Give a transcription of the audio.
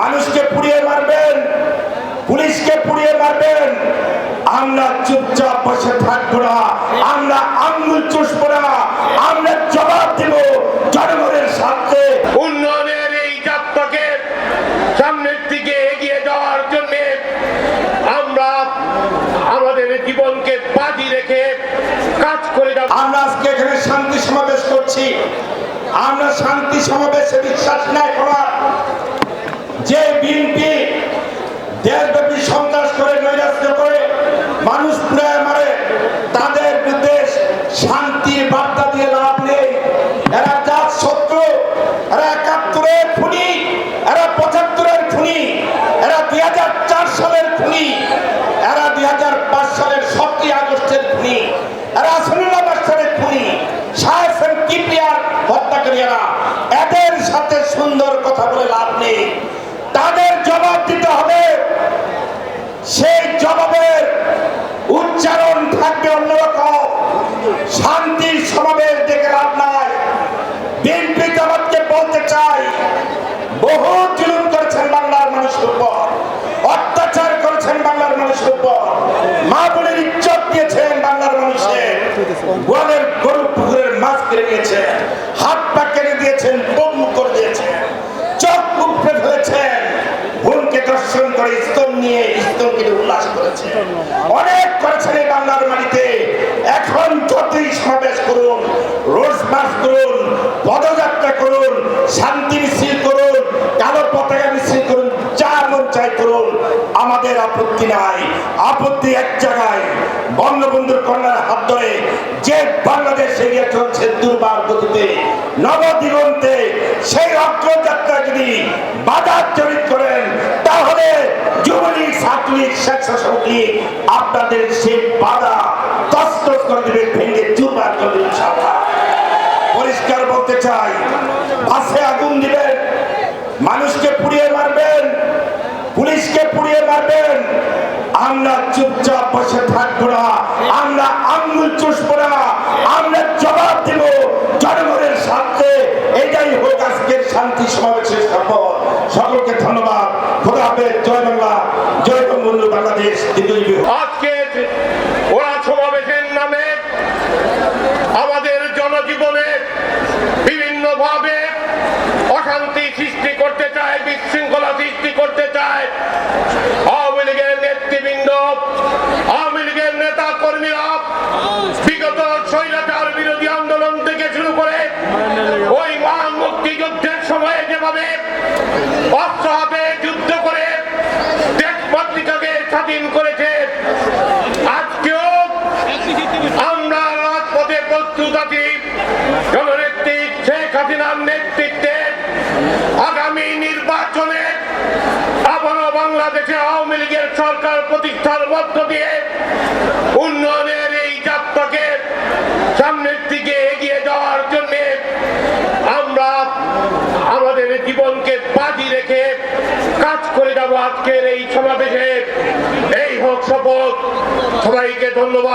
মানুষকে পুড়িয়ে মারবেন পুলিশকে পুড়িয়ে মারবেন। আমরা চুপচাপ বসে থাকব না আমরা আঙ্গুল চুষবো না আমরা জবাব দেব জনগণের সাথে উন্নয়নের এই যাত্রাকে সামনের দিকে এগিয়ে যাওয়ার জন্য আমরা আমাদের জীবনকে বাজি রেখে কাজ করে যাব। আমরা আজকে এখানে শান্তি সমাবেশ করছি। আমরা শান্তি সমাবেশে বিশ্বাস নাই করার। যে বিএনপি দেশব্যাপী তাদের জবাব দিতে হবে। সেই জবাবের উচ্চারণ থাকবে অন্যরকম। শান্তির সমাবেশ ডেকে লাভ নাই। বিএনপি জবাবকে বলতে চাই, বহু জুলুম করেছেন বাংলার মানুষের উপর অত্যাচার করেছেন বাংলার মানুষের উপর মা বোনের ইজ্জত দিয়েছেন বাংলার মানুষের গোয়ালের গরু পুকুরের মাছ কেড়ে নিয়েছেন। অনেক করেছেন এই বাংলার মাটিতে। এখন যতই সমাবেশ করুন, রোজ মার্চ করুন, পদযাত্রা করুন, শান্তি মিছিল করুন, কালো পতাকা মিছিল করুন, যা মন চাই করুন। আমাদের আপত্তি নাই। আপত্তি এক জায়গায়। বঙ্গবন্ধুর কন্যার হাত ধরে যে বাংলাদেশ এগিয়ে চলছে দুর্বার গতিতে, নবদিগন্তে, সেই অগ্রযাত্রা যদি বাধার জড়িত করেন আপনাদের বাধা তস্তস করে দেবে, ভেঙে চুরমার করে দেবে পরিষ্কার বলতে চাই আগুন দিবেন, মানুষকে পুড়িয়ে মারবেন, পুলিশকে পুড়িয়ে মারবেন, আমরা চুপচাপ বসে থাকব না, আমরা আঙ্গুল চুষবো না, আমরা জবাব দেব জনগণের সাথে এটাই হোক আজকের শান্তি সমাবেশের সকলকে ধন্যবাদ। ওরা সমাবেশের নামে আমাদের জনজীবনে বিভিন্ন ভাবে অশান্তি সৃষ্টি করতে চায়, বিশৃঙ্খলা সৃষ্টি করতে চায়। আওয়ামী লীগের নেতৃবৃন্দ, আওয়ামী লীগের নেতা কর্মীরা বিগত স্বৈরাচার বিরোধী আন্দোলন থেকে শুরু করে ওই মহান মুক্তিযুদ্ধের সময়ে যেভাবে অস্ত্র যুদ্ধ করে দেশ পত্রিকাকে স্বাধীন করেছে আছি জননেত্রী শেখ হাসিনার নেতৃত্বে আগামী নির্বাচনে আবারও বাংলাদেশে আওয়ামী লীগের সরকার প্রতিষ্ঠার মধ্য দিয়ে উন্নয়নের এই যাত্রাকে সামনের দিকে এগিয়ে যাওয়ার জন্য আমরা আমাদের জীবনকে বাজি রেখে কাজ করে যাব আজকের এই সমাবেশে। এই হোক শপথ। সবাইকে ধন্যবাদ।